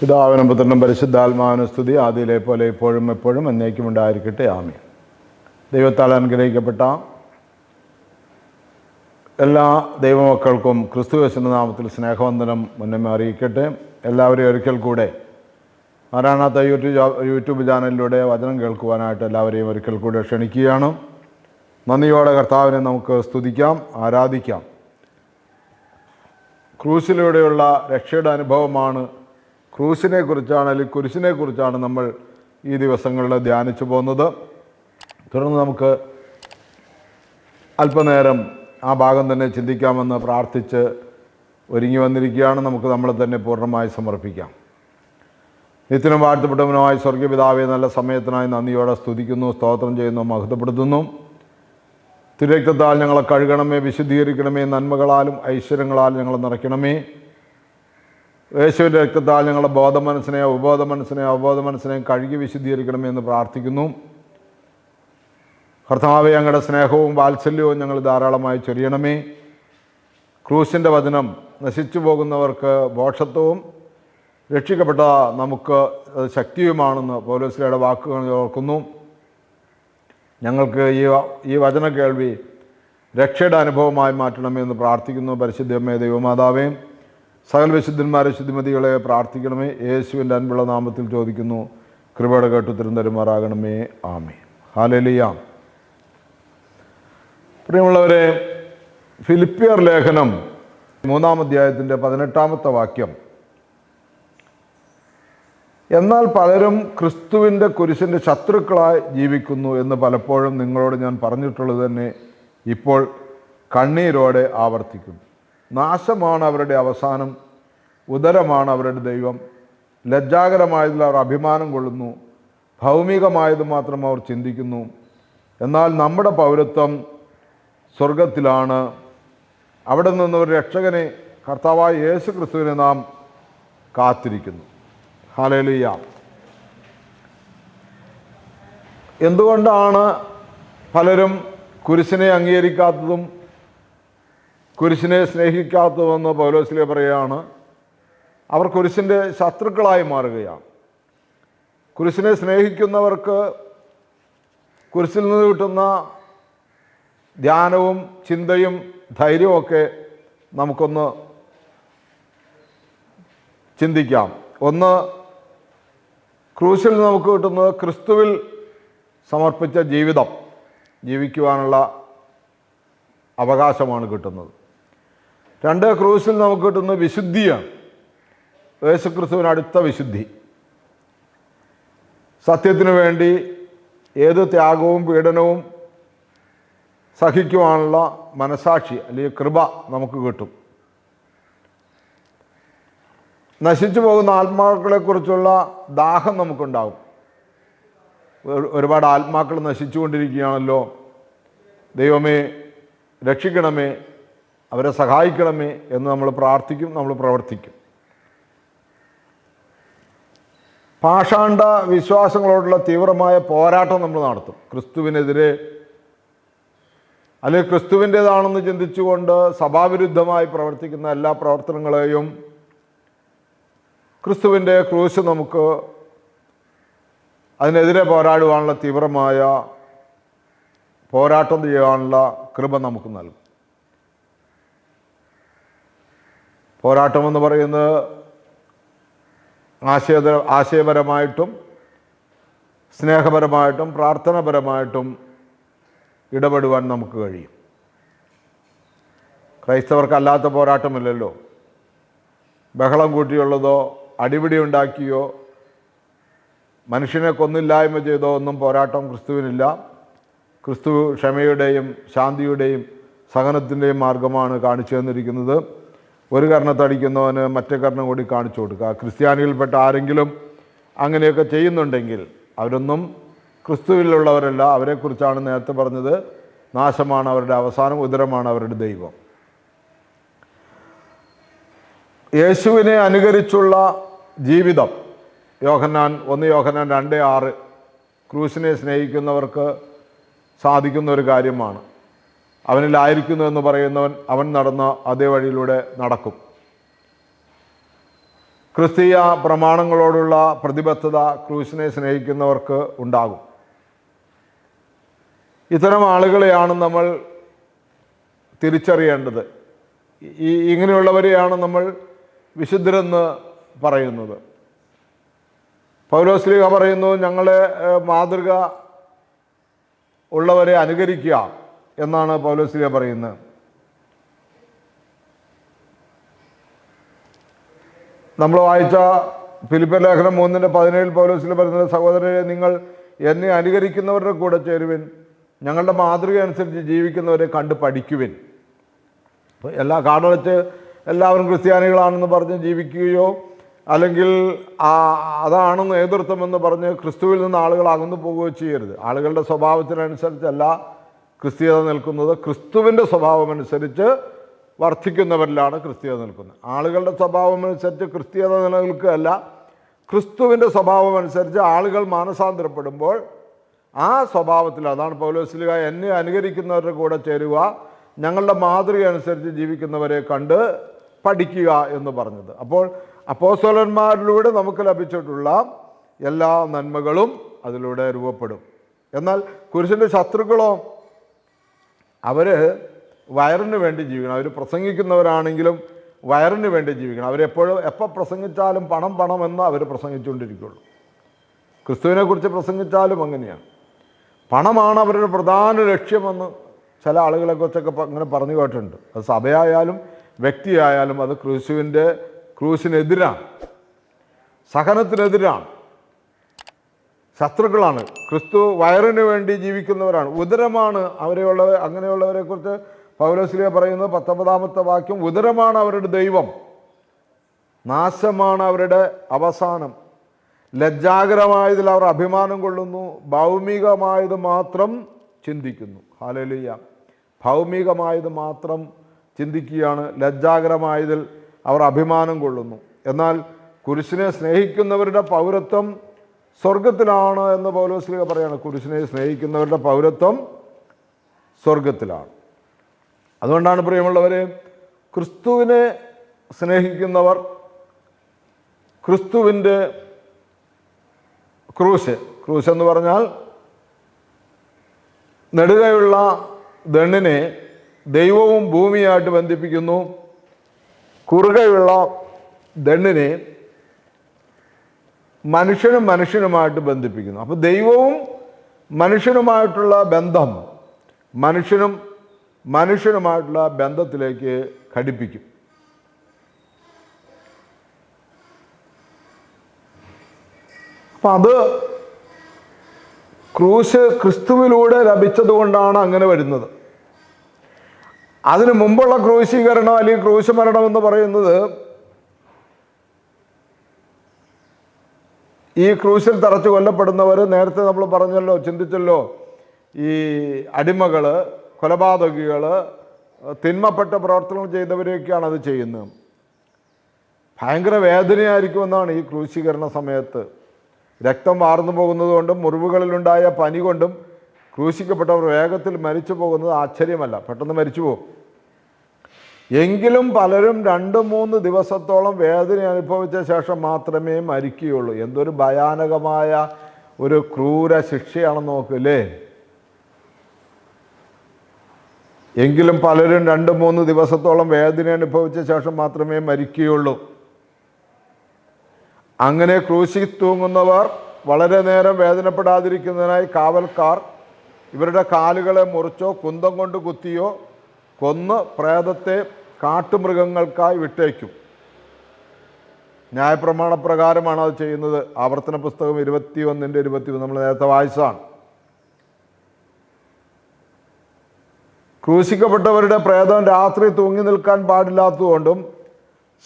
പിതാവിനും പുത്രനും പരിശുദ്ധാത്മാവിനും സ്തുതി. ആദ്യയിലെ പോലെ ഇപ്പോഴും എപ്പോഴും എന്നേക്കും ഉണ്ടായിരിക്കട്ടെ. ആമി ദൈവത്താൽ അനുഗ്രഹിക്കപ്പെട്ട എല്ലാ ദൈവമക്കൾക്കും ക്രിസ്തുവേശന്റെ നാമത്തിൽ സ്നേഹവന്ദനം മുന്നമേ അറിയിക്കട്ടെ. എല്ലാവരെയും ഒരിക്കൽ കൂടെ ആരാണാത്ത യൂട്യൂബ് യൂട്യൂബ് ചാനലിലൂടെ വചനം കേൾക്കുവാനായിട്ട് എല്ലാവരെയും ഒരിക്കൽ കൂടെ ക്ഷണിക്കുകയാണ്. നന്ദിയോടെ കർത്താവിനെ നമുക്ക് സ്തുതിക്കാം ആരാധിക്കാം. ക്രൂസിലൂടെയുള്ള രക്ഷയുടെ അനുഭവമാണ് ക്രൂസിനെ കുറിച്ചാണ് അല്ലെങ്കിൽ കുരിശിനെ കുറിച്ചാണ് നമ്മൾ ഈ ദിവസങ്ങളിൽ ധ്യാനിച്ചു പോകുന്നത്. തുടർന്ന് നമുക്ക് അല്പനേരം ആ ഭാഗം തന്നെ ചിന്തിക്കാമെന്ന് പ്രാർത്ഥിച്ച് ഒരുങ്ങി വന്നിരിക്കുകയാണ്. നമുക്ക് നമ്മളെ തന്നെ പൂർണമായി സമർപ്പിക്കാം. നിത്യനും വാഴ്ത്തപ്പെട്ടവനുമായി സ്വർഗപിതാവെ നല്ല സമയത്തിനായി നന്ദിയോടെ സ്തുതിക്കുന്നു സ്തോത്രം ചെയ്യുന്നു മഹത്വപ്പെടുത്തുന്നു. തിരക്തത്താൽ ഞങ്ങളെ കഴുകണമേ വിശുദ്ധീകരിക്കണമേ നന്മകളാലും ഐശ്വര്യങ്ങളാലും ഞങ്ങളെ നിറയ്ക്കണമേ. യേശുവിന്റെ രക്തത്താൽ ഞങ്ങളുടെ ബോധ മനസ്സിനെ ഉപബോധ മനസ്സിനെ അവബോധ മനസ്സിനെയും കഴുകി വിശുദ്ധീകരിക്കണമെന്ന് പ്രാർത്ഥിക്കുന്നു. കർത്താവെ ഞങ്ങളുടെ സ്നേഹവും വാത്സല്യവും ഞങ്ങൾ ധാരാളമായി ചൊരിയണമേ. ക്രൂസിന്റെ വചനം നശിച്ചു പോകുന്നവർക്ക് മോക്ഷത്വവും രക്ഷിക്കപ്പെട്ട നമുക്ക് ശക്തിയുമാണെന്ന് പൗലോസ്ലയുടെ വാക്കുകൾ ഓർക്കുന്നു. ഞങ്ങൾക്ക് ഈ ഈ വചന കേൾവി രക്ഷയുടെ അനുഭവമായി മാറ്റണമേ എന്ന് പ്രാർത്ഥിക്കുന്നു. പരിശുദ്ധമ്മേ ദൈവമാതാവേ സകല വിശുദ്ധന്മാരെ ശുദ്ധിമതികളെ പ്രാർത്ഥിക്കണമേ. യേശുവിന്റെ അൻപുള്ള നാമത്തിൽ ചോദിക്കുന്നു. കൃപയുടെ കേട്ടുത്തരം തരുമാറാകണമേ ആമേ ഹാലലിയാം പ്രിയമുള്ളവരെ ഫിലിപ്പിയർ ലേഖനം മൂന്നാം അധ്യായത്തിന്റെ പതിനെട്ടാമത്തെ വാക്യം. എന്നാൽ പലരും ക്രിസ്തുവിന്റെ കുരിശിന്റെ ശത്രുക്കളായി ജീവിക്കുന്നു എന്ന് പലപ്പോഴും നിങ്ങളോട് ഞാൻ പറഞ്ഞിട്ടുള്ളത് തന്നെ ഇപ്പോൾ കണ്ണീരോടെ ആവർത്തിക്കുന്നു. നാശമാണ് അവരുടെ അവസാനം. ഉദരമാണ് അവരുടെ ദൈവം. ലജ്ജാകരമായതിൽ അവർ അഭിമാനം കൊള്ളുന്നു. ഭൗമികമായത് മാത്രം അവർ ചിന്തിക്കുന്നു. എന്നാൽ നമ്മുടെ പൗരത്വം സ്വർഗത്തിലാണ് അവിടെ നിന്ന് ഒരു രക്ഷകനെ കർത്താവായ യേശു ക്രിസ്തുവിനെ നാം കാത്തിരിക്കുന്നു. ഹാലേലുയ്യ എന്തുകൊണ്ടാണ് പലരും കുരിശിനെ അംഗീകരിക്കാത്തതും കുരിശിനെ സ്നേഹിക്കാത്തതെന്ന് പൗലോസിലെ പറയുകയാണ് അവർ കുരിശിന്റെ ശത്രുക്കളായി മാറുകയാണ്. കുരിശിനെ സ്നേഹിക്കുന്നവർക്ക് കുരിശിൽ നിന്ന് കിട്ടുന്ന ധ്യാനവും ചിന്തയും ധൈര്യവുമൊക്കെ നമുക്കൊന്ന് ചിന്തിക്കാം. ഒന്ന് ക്രൂശിൽ നമുക്ക് കിട്ടുന്നത് ക്രിസ്തുവിൽ സമർപ്പിച്ച ജീവിതം ജീവിക്കുവാനുള്ള അവകാശമാണ് കിട്ടുന്നത്. രണ്ട് ക്രൂസിൽ നമുക്ക് കിട്ടുന്ന വിശുദ്ധിയാണ്. യേശുക്രിസ്തുവിന് അടുത്ത വിശുദ്ധി. സത്യത്തിനു വേണ്ടി ഏത് ത്യാഗവും പീഡനവും സഹിക്കുവാനുള്ള മനസാക്ഷി അല്ലെങ്കിൽ കൃപ നമുക്ക് കിട്ടും. നശിച്ചു പോകുന്ന ആത്മാക്കളെക്കുറിച്ചുള്ള ദാഹം നമുക്കുണ്ടാകും. ഒരുപാട് ആത്മാക്കൾ നശിച്ചുകൊണ്ടിരിക്കുകയാണല്ലോ. ദൈവമേ രക്ഷിക്കണമേ. അവരെ സഹായിക്കണമേ എന്ന് നമ്മൾ പ്രാർത്ഥിക്കും നമ്മൾ പ്രവർത്തിക്കും. പാഷാണ്ഡ വിശ്വാസങ്ങളോടുള്ള തീവ്രമായ പോരാട്ടം നമ്മൾ നടത്തും. ക്രിസ്തുവിനെതിരെ അല്ലെങ്കിൽ ക്രിസ്തുവിന്റേതാണെന്ന് ചിന്തിച്ചുകൊണ്ട് സഭാവിരുദ്ധമായി പ്രവർത്തിക്കുന്ന എല്ലാ പ്രവർത്തനങ്ങളെയും ക്രിസ്തുവിന്റെ ക്രൂശ് നമുക്ക് അതിനെതിരെ പോരാടുവാനുള്ള തീവ്രമായ പോരാട്ടം ചെയ്യാനുള്ള കൃപ നമുക്ക് നൽകും. പോരാട്ടമെന്ന് പറയുന്നത് ആശയ ആശയപരമായിട്ടും സ്നേഹപരമായിട്ടും പ്രാർത്ഥനാപരമായിട്ടും ഇടപെടുവാൻ നമുക്ക് കഴിയും. ക്രൈസ്തവർക്കല്ലാത്ത പോരാട്ടമില്ലല്ലോ. ബഹളം കൂട്ടിയുള്ളതോ അടിപിടി ഉണ്ടാക്കിയോ മനുഷ്യനെ കൊന്നില്ലായ്മ ചെയ്തോ ഒന്നും പോരാട്ടം ക്രിസ്തുവിനില്ല. ക്രിസ്തു ക്ഷമയുടെയും ശാന്തിയുടെയും സഹനത്തിന്റെയും മാർഗമാണ് കാണിച്ചു തന്നിരിക്കുന്നത്. ഒരു കർണത്തടിക്കുന്നവന് മറ്റേ കർണം കൂടി കാണിച്ചു കൊടുക്കുക. ക്രിസ്ത്യാനികൾപ്പെട്ട ആരെങ്കിലും അങ്ങനെയൊക്കെ ചെയ്യുന്നുണ്ടെങ്കിൽ അവരൊന്നും ക്രിസ്തുവിലുള്ളവരല്ല. അവരെക്കുറിച്ചാണ് നേരത്തെ പറഞ്ഞത്. നാശമാണ് അവരുടെ അവസാനം ഉദരമാണ് അവരുടെ ദൈവം. യേശുവിനെ അനുകരിച്ചുള്ള ജീവിതം യോഹന്നാൻ ഒന്ന് യോഹന്നാൻ രണ്ട് ആറ് ക്രൂശിനെ സ്നേഹിക്കുന്നവർക്ക് സാധിക്കുന്ന ഒരു കാര്യമാണ്. അവനിലായിരിക്കുന്നു എന്ന് പറയുന്നവൻ അവൻ നടന്ന അതേ വഴിയിലൂടെ നടക്കും. ക്രിസ്തീയ പ്രമാണങ്ങളോടുള്ള പ്രതിബദ്ധത ക്രൂസിനെ സ്നേഹിക്കുന്നവർക്ക് ഉണ്ടാകും. ഇത്തരം ആളുകളെയാണ് നമ്മൾ തിരിച്ചറിയേണ്ടത്. ഈ ഇങ്ങനെയുള്ളവരെയാണ് നമ്മൾ വിശുദ്ധരെന്ന് പറയുന്നത്. പൗലോസ്ലിഹ പറയുന്നു ഞങ്ങളെ മാതൃക ഉള്ളവരെ അനുകരിക്കുക. എന്നാണ് പൗലോസ്ലിയ പറയുന്നത്. നമ്മൾ വായിച്ച ഫിലിപ്പ ലേഖനം മൂന്നിന്റെ പതിനേഴിൽ പൗലോസിൽ പറയുന്നത് സഹോദരരെ നിങ്ങൾ എന്നെ അനുകരിക്കുന്നവരുടെ കൂടെ ചേരുവിൻ. ഞങ്ങളുടെ മാതൃക അനുസരിച്ച് ജീവിക്കുന്നവരെ കണ്ട് പഠിക്കുവിൻ. എല്ലാ കാടടച്ച് എല്ലാവരും ക്രിസ്ത്യാനികളാണെന്ന് പറഞ്ഞ് ജീവിക്കുകയോ അല്ലെങ്കിൽ അതാണ് നേതൃത്വം എന്ന് പറഞ്ഞ് ക്രിസ്തുവിൽ നിന്ന് ആളുകൾ അകന്നു പോവുകയോ ചെയ്യരുത്. ആളുകളുടെ സ്വഭാവത്തിനനുസരിച്ചല്ല ക്രിസ്തീയത നിൽക്കുന്നത് ക്രിസ്തുവിന്റെ സ്വഭാവമനുസരിച്ച് വർദ്ധിക്കുന്നവരിലാണ് ക്രിസ്തീയത നിൽക്കുന്നത്. ആളുകളുടെ സ്വഭാവമനുസരിച്ച് ക്രിസ്തീയത നിലനിൽക്കുകയല്ല. ക്രിസ്തുവിന്റെ സ്വഭാവമനുസരിച്ച് ആളുകൾ മാനസാന്തരപ്പെടുമ്പോൾ ആ സ്വഭാവത്തിൽ അതാണ് പൗലോസ്ലിക എന്നെ അനുകരിക്കുന്നവരുടെ കൂടെ ചേരുക ഞങ്ങളുടെ മാതൃക അനുസരിച്ച് ജീവിക്കുന്നവരെ കണ്ട് പഠിക്കുക എന്ന് പറഞ്ഞത്. അപ്പോൾ അപ്പോസോലന്മാരിലൂടെ നമുക്ക് ലഭിച്ചിട്ടുള്ള എല്ലാ നന്മകളും അതിലൂടെ രൂപപ്പെടും. എന്നാൽ കുരിശിന്റെ ശത്രുക്കളോ അവർ വയറിന് വേണ്ടി ജീവിക്കണം. അവർ പ്രസംഗിക്കുന്നവരാണെങ്കിലും വയറിന് വേണ്ടി ജീവിക്കണം. അവരെപ്പോഴും എപ്പോൾ പ്രസംഗിച്ചാലും പണം പണം എന്ന് അവർ പ്രസംഗിച്ചുകൊണ്ടിരിക്കുകയുള്ളൂ ക്രിസ്തുവിനെക്കുറിച്ച് പ്രസംഗിച്ചാലും അങ്ങനെയാണ്. പണമാണ് അവരുടെ പ്രധാന ലക്ഷ്യമെന്ന് ചില ആളുകളെക്കുറിച്ചൊക്കെ കുറിച്ചൊക്കെ ഇങ്ങനെ പറഞ്ഞു കേട്ടിട്ടുണ്ട്. അത് സഭയായാലും വ്യക്തിയായാലും അത് ക്രിസ്തുവിന്റെ ക്രൂസിനെതിരാണ് സഹനത്തിനെതിരാണ്. ശത്രുക്കളാണ്. ക്രിസ്തു വയറിന് വേണ്ടി ജീവിക്കുന്നവരാണ്. ഉദരമാണ് അവരെയുള്ളവർ അങ്ങനെയുള്ളവരെ കുറിച്ച് പൗലോസ്ലിയ പറയുന്നത് പത്തൊമ്പതാമത്തെ വാക്യം ഉദരമാണ് അവരുടെ ദൈവം. നാശമാണ് അവരുടെ അവസാനം. ലജ്ജാകരമായതിൽ അവർ അഭിമാനം കൊള്ളുന്നു ഭൗമികമായത് മാത്രം ചിന്തിക്കുന്നു. ഹാലലിയ. ഭൗമികമായത് മാത്രം ചിന്തിക്കുകയാണ് ലജ്ജാകരമായതിൽ അവർ അഭിമാനം കൊള്ളുന്നു. എന്നാൽ കുരിശിനെ സ്നേഹിക്കുന്നവരുടെ പൗരത്വം സ്വർഗത്തിലാണ് എന്ന് പൗലോസ്ലിക പറയാണ്. കുരിശിനെ സ്നേഹിക്കുന്നവരുടെ പൗരത്വം സ്വർഗത്തിലാണ്. അതുകൊണ്ടാണ് പ്രിയമുള്ളവർ ക്രിസ്തുവിനെ സ്നേഹിക്കുന്നവർ ക്രിസ്തുവിന്റെ ക്രൂശ് ക്രൂശ് എന്ന് പറഞ്ഞാൽ നെടുകയുള്ള ദണ്ണിനെ ദൈവവും ഭൂമിയായിട്ട് ബന്ധിപ്പിക്കുന്നു. കുറുകയുള്ള ദണ്ണിനെ മനുഷ്യനും മനുഷ്യനുമായിട്ട് ബന്ധിപ്പിക്കുന്നു. അപ്പോൾ ദൈവവും മനുഷ്യനുമായിട്ടുള്ള ബന്ധം മനുഷ്യനും മനുഷ്യനുമായിട്ടുള്ള ബന്ധത്തിലേക്ക് ഘടിപ്പിക്കും. അപ്പം അത് ക്രൂശ് ക്രിസ്തുവിലൂടെ ലഭിച്ചതുകൊണ്ടാണ് അങ്ങനെ വരുന്നത്. അതിനു മുമ്പുള്ള ക്രൂശീകരണം അല്ലെങ്കിൽ ക്രൂശ് മരണം എന്ന് പറയുന്നത് ഈ ക്രൂശിൽ തറച്ച് കൊല്ലപ്പെടുന്നവർ നേരത്തെ നമ്മൾ പറഞ്ഞല്ലോ ചിന്തിച്ചല്ലോ ഈ അടിമകൾ കൊലപാതകികൾ തിന്മപ്പെട്ട പ്രവർത്തനങ്ങൾ ചെയ്തവരെയൊക്കെയാണ് അത് ചെയ്യുന്നത്. ഭയങ്കര വേദനയായിരിക്കുമെന്നാണ് ഈ ക്രൂശീകരണ സമയത്ത്. രക്തം വാർന്നു പോകുന്നത് കൊണ്ടും മുറിവുകളിലുണ്ടായ പനി കൊണ്ടും ക്രൂശിക്കപ്പെട്ടവർ വേഗത്തിൽ മരിച്ചു പോകുന്നത് ആശ്ചര്യമല്ല. പെട്ടെന്ന് മരിച്ചു പോകും. എങ്കിലും പലരും രണ്ട് മൂന്ന് ദിവസത്തോളം വേദന അനുഭവിച്ച ശേഷം മാത്രമേ മരിക്കുകയുള്ളൂ. എന്തൊരു ഭയാനകമായ ഒരു ക്രൂര ശിക്ഷയാണെന്ന് നോക്കില്ലേ? എങ്കിലും പലരും രണ്ട് മൂന്ന് ദിവസത്തോളം വേദന അനുഭവിച്ച ശേഷം മാത്രമേ മരിക്കുകയുള്ളൂ. അങ്ങനെ ക്രൂശി തൂങ്ങുന്നവർ വളരെ നേരം വേദനപ്പെടാതിരിക്കുന്നതിനായി കാവൽക്കാർ ഇവരുടെ കാലുകളെ മുറിച്ചോ കുന്തം കൊണ്ട് കുത്തിയോ കൊന്ന് പ്രേതത്തെ കാട്ടുമൃഗങ്ങൾക്കായി വിട്ടേക്കും. ന്യായപ്രമാണ പ്രകാരമാണ് അത് ചെയ്യുന്നത്. ആവർത്തന പുസ്തകം ഇരുപത്തി ഒന്നിന്റെ ഇരുപത്തി നമ്മൾ നേരത്തെ വായിച്ചതാണ്. ക്രൂശിക്കപ്പെട്ടവരുടെ പ്രേതം രാത്രി തൂങ്ങി നിൽക്കാൻ പാടില്ലാത്തതുകൊണ്ടും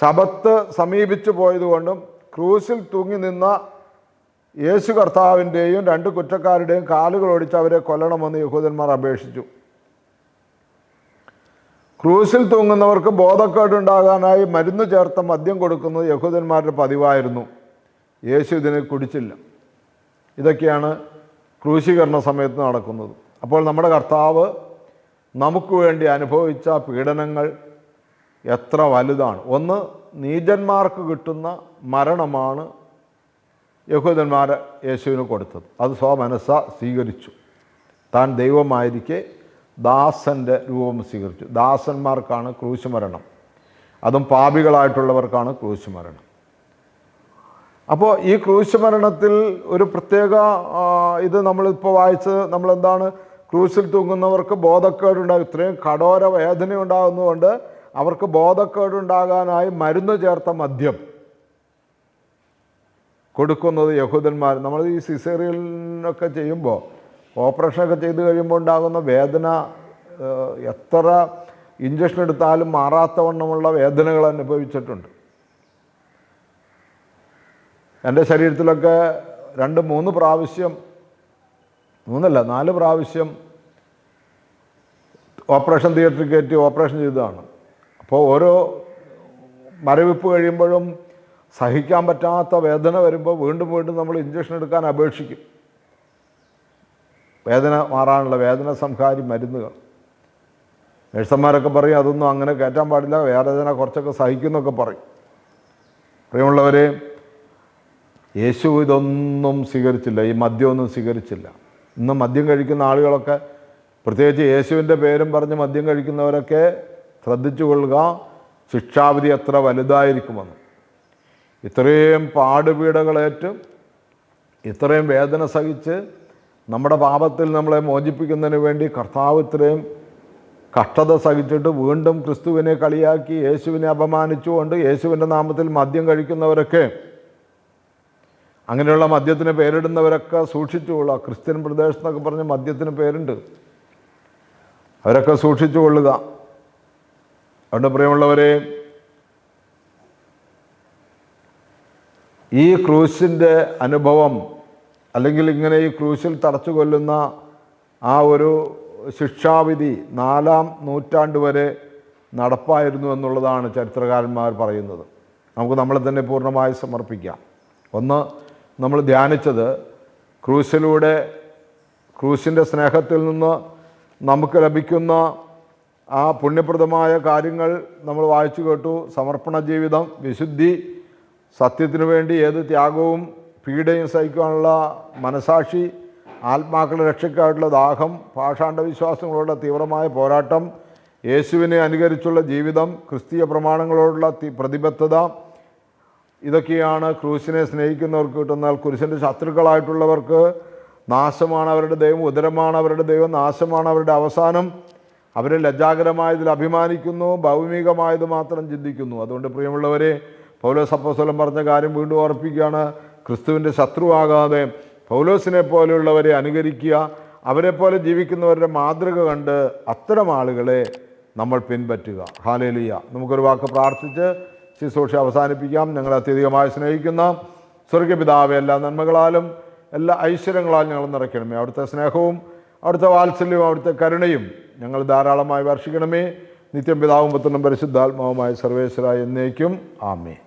ശബത്ത് സമീപിച്ചു പോയതുകൊണ്ടും ക്രൂശിൽ തൂങ്ങി നിന്ന യേശു കർത്താവിന്റെയും രണ്ട് കുറ്റക്കാരുടെയും കാലുകൾ ഒടിച്ച് അവരെ കൊല്ലണമെന്ന് യഹൂദന്മാർ അപേക്ഷിച്ചു. ക്രൂശിൽ തൂങ്ങുന്നവർക്ക് ബോധക്കേടുണ്ടാകാനായി മരുന്ന് ചേർത്ത മദ്യം കൊടുക്കുന്നത് യഹൂദന്മാരുടെ പതിവായിരുന്നു. യേശു ഇതിനെ കുടിച്ചില്ല. ഇതൊക്കെയാണ് ക്രൂശീകരണ സമയത്ത് നടക്കുന്നത്. അപ്പോൾ നമ്മുടെ കർത്താവ് നമുക്ക് വേണ്ടി അനുഭവിച്ച പീഡനങ്ങൾ എത്ര വലുതാണ്. ഒന്ന് നീചന്മാർക്ക് കിട്ടുന്ന മരണമാണ് യഹൂദന്മാർ യേശുവിന് കൊടുത്തത്. അത് സ്വമനസ്സ സ്വീകരിച്ചു. താൻ ദൈവമായിരിക്കെ ദാസന്റെ രൂപം സ്വീകരിച്ചു. ദാസന്മാർക്കാണ് ക്രൂശ് മരണം അതും പാപികളായിട്ടുള്ളവർക്കാണ് ക്രൂശ് മരണം അപ്പോൾ ഈ ക്രൂശ് മരണത്തിൽ ഒരു പ്രത്യേക ഇത് നമ്മളിപ്പോൾ വായിച്ചത് നമ്മളെന്താണ്? ക്രൂസിൽ തൂങ്ങുന്നവർക്ക് ബോധക്കേടുണ്ടാകും. ഇത്രയും കഠോര വേദന ഉണ്ടാകുന്നതുകൊണ്ട് അവർക്ക് ബോധക്കേടുണ്ടാകാനായി മരുന്ന് ചേർത്ത മദ്യം കൊടുക്കുന്നത് യഹൂദന്മാർ നമ്മൾ ഈ സിസേറിയലിനൊക്കെ ചെയ്യുമ്പോൾ ഓപ്പറേഷനൊക്കെ ചെയ്ത് കഴിയുമ്പോൾ ഉണ്ടാകുന്ന വേദന എത്ര ഇഞ്ചക്ഷൻ എടുത്താലും മാറാത്തവണ്ണമുള്ള വേദനകൾ അനുഭവിച്ചിട്ടുണ്ട്. എന്റെ ശരീരത്തിലൊക്കെ രണ്ട് മൂന്ന് പ്രാവശ്യം മൂന്നല്ല നാല് പ്രാവശ്യം ഓപ്പറേഷൻ തിയേറ്ററിൽ കയറ്റി ഓപ്പറേഷൻ ചെയ്തതാണ്. അപ്പോൾ ഓരോ മരവിപ്പ് കഴിയുമ്പോഴും സഹിക്കാൻ പറ്റാത്ത വേദന വരുമ്പോൾ വീണ്ടും വീണ്ടും നമ്മൾ ഇഞ്ചക്ഷൻ എടുക്കാൻ അപേക്ഷിക്കും. വേദന മാറാനുള്ള വേദന സംഹാരി മരുന്നുകൾ. നഴ്സന്മാരൊക്കെ പറയും അതൊന്നും അങ്ങനെ കയറ്റാൻ പാടില്ല വേദന കുറച്ചൊക്കെ സഹിക്കുന്നൊക്കെ പറയും. പ്രിയമുള്ളവരെ യേശു ഇതൊന്നും സ്വീകരിച്ചില്ല ഈ മദ്യമൊന്നും സ്വീകരിച്ചില്ല. ഇന്ന് മദ്യം കഴിക്കുന്ന ആളുകളൊക്കെ പ്രത്യേകിച്ച് യേശുവിന്റെ പേരും പറഞ്ഞ് മദ്യം കഴിക്കുന്നവരൊക്കെ ശ്രദ്ധിച്ചു കൊള്ളുക ശിക്ഷാവിധി എത്ര വലുതായിരിക്കുമെന്ന്. ഇത്രയും പാടുപീടകളേറ്റ് ഇത്രയും വേദന സഹിച്ച് നമ്മുടെ പാപത്തിൽ നമ്മളെ മോചിപ്പിക്കുന്നതിന് വേണ്ടി കർത്താവ് ഇത്രയും കഷ്ടത സഹിച്ചിട്ട് വീണ്ടും ക്രിസ്തുവിനെ കളിയാക്കി യേശുവിനെ അപമാനിച്ചുകൊണ്ട് യേശുവിന്റെ നാമത്തിൽ മദ്യം കഴിക്കുന്നവരൊക്കെ അങ്ങനെയുള്ള മദ്യത്തിന് പേരിടുന്നവരൊക്കെ സൂക്ഷിച്ചുകൊള്ളുക. ക്രിസ്ത്യൻ പ്രദേശം എന്നൊക്കെ പറഞ്ഞ് മദ്യത്തിന് പേരുണ്ട്. അവരൊക്കെ സൂക്ഷിച്ചു കൊള്ളുക അതുകൊണ്ട് പ്രിയമുള്ളവരെ ഈ ക്രൂശിന്റെ അനുഭവം അല്ലെങ്കിൽ ഇങ്ങനെ ഈ ക്രൂശിൽ തടച്ചു കൊല്ലുന്ന ആ ഒരു ശിക്ഷാവിധി നാലാം നൂറ്റാണ്ട് വരെ നടപ്പായിരുന്നു എന്നുള്ളതാണ് ചരിത്രകാരന്മാർ പറയുന്നത്. നമുക്ക് നമ്മളെ തന്നെ പൂർണമായി സമർപ്പിക്കാം. ഒന്ന് നമ്മൾ ധ്യാനിച്ചത് ക്രൂശിലൂടെ ക്രൂശിന്റെ സ്നേഹത്തിൽ നിന്ന് നമുക്ക് ലഭിക്കുന്ന ആ പുണ്യപ്രദമായ കാര്യങ്ങൾ നമ്മൾ വായിച്ചു കേട്ടു. സമർപ്പണ ജീവിതം വിശുദ്ധി സത്യത്തിനു വേണ്ടി ഏത് ത്യാഗവും പീഡയും സഹിക്കാനുള്ള മനസാക്ഷി ആത്മാക്കളെ രക്ഷയ്ക്കായിട്ടുള്ള ദാഹം പാഷാണ്ഡ വിശ്വാസങ്ങളോടുള്ള തീവ്രമായ പോരാട്ടം യേശുവിനെ അനുകരിച്ചുള്ള ജീവിതം ക്രിസ്തീയ പ്രമാണങ്ങളോടുള്ള പ്രതിബദ്ധത ഇതൊക്കെയാണ് ക്രൂശിനെ സ്നേഹിക്കുന്നവർക്ക് കിട്ടുന്നാൽ കുരിശിന്റെ ശത്രുക്കളായിട്ടുള്ളവർക്ക് നാശമാണ് അവരുടെ ദൈവം ഉദരമാണ് അവരുടെ ദൈവം നാശമാണ് അവരുടെ അവസാനം. അവർ ലജ്ജാകരമായതിൽ അഭിമാനിക്കുന്നു ഭൗമികമായത് മാത്രം ചിന്തിക്കുന്നു. അതുകൊണ്ട് പ്രിയമുള്ളവരെ പൗലോസ് അപ്പോസ്തലൻ പറഞ്ഞ കാര്യം വീണ്ടും ഓർപ്പിക്കുകയാണ്. ക്രിസ്തുവിന്റെ ശത്രുവാകാതെ പൗലോസിനെ പോലെയുള്ളവരെ അനുകരിക്കുക അവരെ പോലെ ജീവിക്കുന്നവരുടെ മാതൃക കണ്ട് അത്തരം ആളുകളെ നമ്മൾ പിൻപറ്റുക. ഹാലേലിയ. നമുക്കൊരു വാക്ക് പ്രാർത്ഥിച്ച് ശുശ്രൂഷ അവസാനിപ്പിക്കാം. ഞങ്ങൾ അത്യധികമായി സ്നേഹിക്കുന്ന സ്വർഗപിതാവ് എല്ലാ നന്മകളാലും എല്ലാ ഐശ്വര്യങ്ങളാലും ഞങ്ങൾ നിറയ്ക്കണമേ. അവിടുത്തെ സ്നേഹവും അവിടുത്തെ വാത്സല്യവും അവിടുത്തെ കരുണയും ഞങ്ങൾ ധാരാളമായി വർഷിക്കണമേ. നിത്യം പിതാവും പുത്രനും പരിശുദ്ധാത്മാവുമായ സർവേശ്വര എന്നേക്കും. ആമേ